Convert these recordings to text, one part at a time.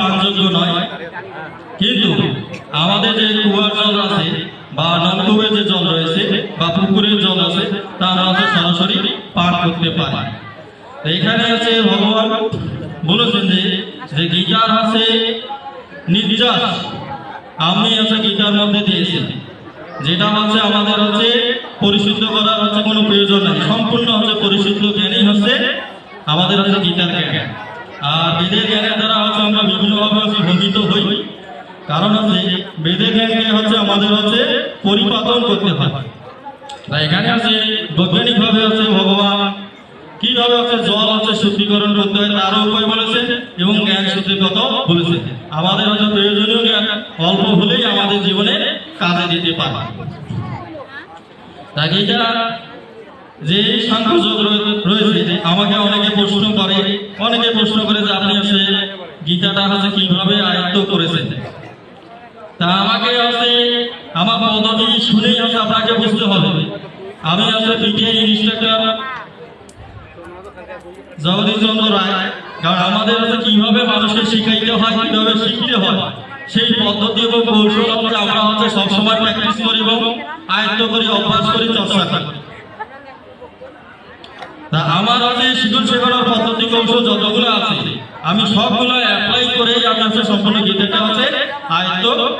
পানযোগ্য নয়। কিন্তু আমাদের যে কুয়ার জল আছে বা নলকূপের যে জল রয়েছে বা পুকুরের জল আছে তা আমরা হচ্ছে সরাসরি পান করতে পারি। এখানে আছে ভগবান বলেছেন যে যে গীতার আছে নির্যাস। আমি হচ্ছে গীতার মধ্যে দিয়েছি যেটা হচ্ছে আমাদের হচ্ছে পরিশুদ্ধ করার হচ্ছে কোনো প্রয়োজন নেই। সম্পূর্ণ হচ্ছে পরিশুদ্ধ জ্ঞানই হচ্ছে আমাদের হচ্ছে গীতার জ্ঞান। আর বেদের জ্ঞানের দ্বারা হচ্ছে আমরা বিভিন্নভাবে হচ্ছে ভোগিত হই কারণ হচ্ছে বেদের জ্ঞানকে হচ্ছে আমাদের হচ্ছে পরিপালন করতে হয়। তাই এখানে আছে বৈজ্ঞানিক ভাবে হচ্ছে ভগবান কীভাবে হচ্ছে জল হচ্ছে শুদ্ধিকরণ করতে হয় তারও উপায় বলেছে এবং জ্ঞান শুদ্ধিগত বলেছে আমাদের হচ্ছে প্রয়োজনীয় জ্ঞান অল্প হলেই আমাদের জীবনে কাজে দিতে পারে। তাই এটা যে সাংখ্যযোগ রয়ে- রয়েছে আমাকে অনেকে প্রশ্ন করে, অনেকে প্রশ্ন করে যে আপনি হচ্ছে গীতাটা হচ্ছে কীভাবে আয়ত্ত করেছেন? তা আমাকে হচ্ছে আমার পদ্ধতি শুনেই হচ্ছে আপনাকে বুঝতে হবে। আমি হচ্ছে পিটিআই জগদীশ চন্দ্র রায়। কারণ আমাদের হচ্ছে কীভাবে মানুষকে শিখাইতে হয়, কীভাবে শিখতে হয়, সেই পদ্ধতি এবং কৌশল হচ্ছে আমরা হচ্ছে সবসময় প্র্যাকটিস করি এবং আয়ত্ত করি, অভ্যাস করি, চর্চা করি। তা আমার হচ্ছে শিক্ষণ শেখানোর পদ্ধতি কৌশল যতগুলো আছে, আমি সবগুলো অ্যাপ্লাই করে আমি হচ্ছে সম্পূর্ণ গীতাটা হচ্ছে আয়ত্ত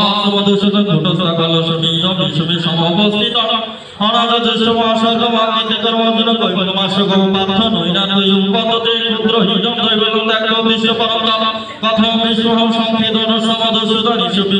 বাক্যম বাসমদুষত ঘটসকল সমীয় বিশ্বমে সমবস্থিত অনাথ জ্যেষ্ঠ মহাসর্গ মাকিতে কর্মজন কৈবলমাস গম পার্থ নৈনাথ পদতে ক্ষুদ্র হিজম দৈবল ত্যাগ বিশ্ব পরম কথম বিশ্বহম সংকেদন সমদুষত নিঃস্ব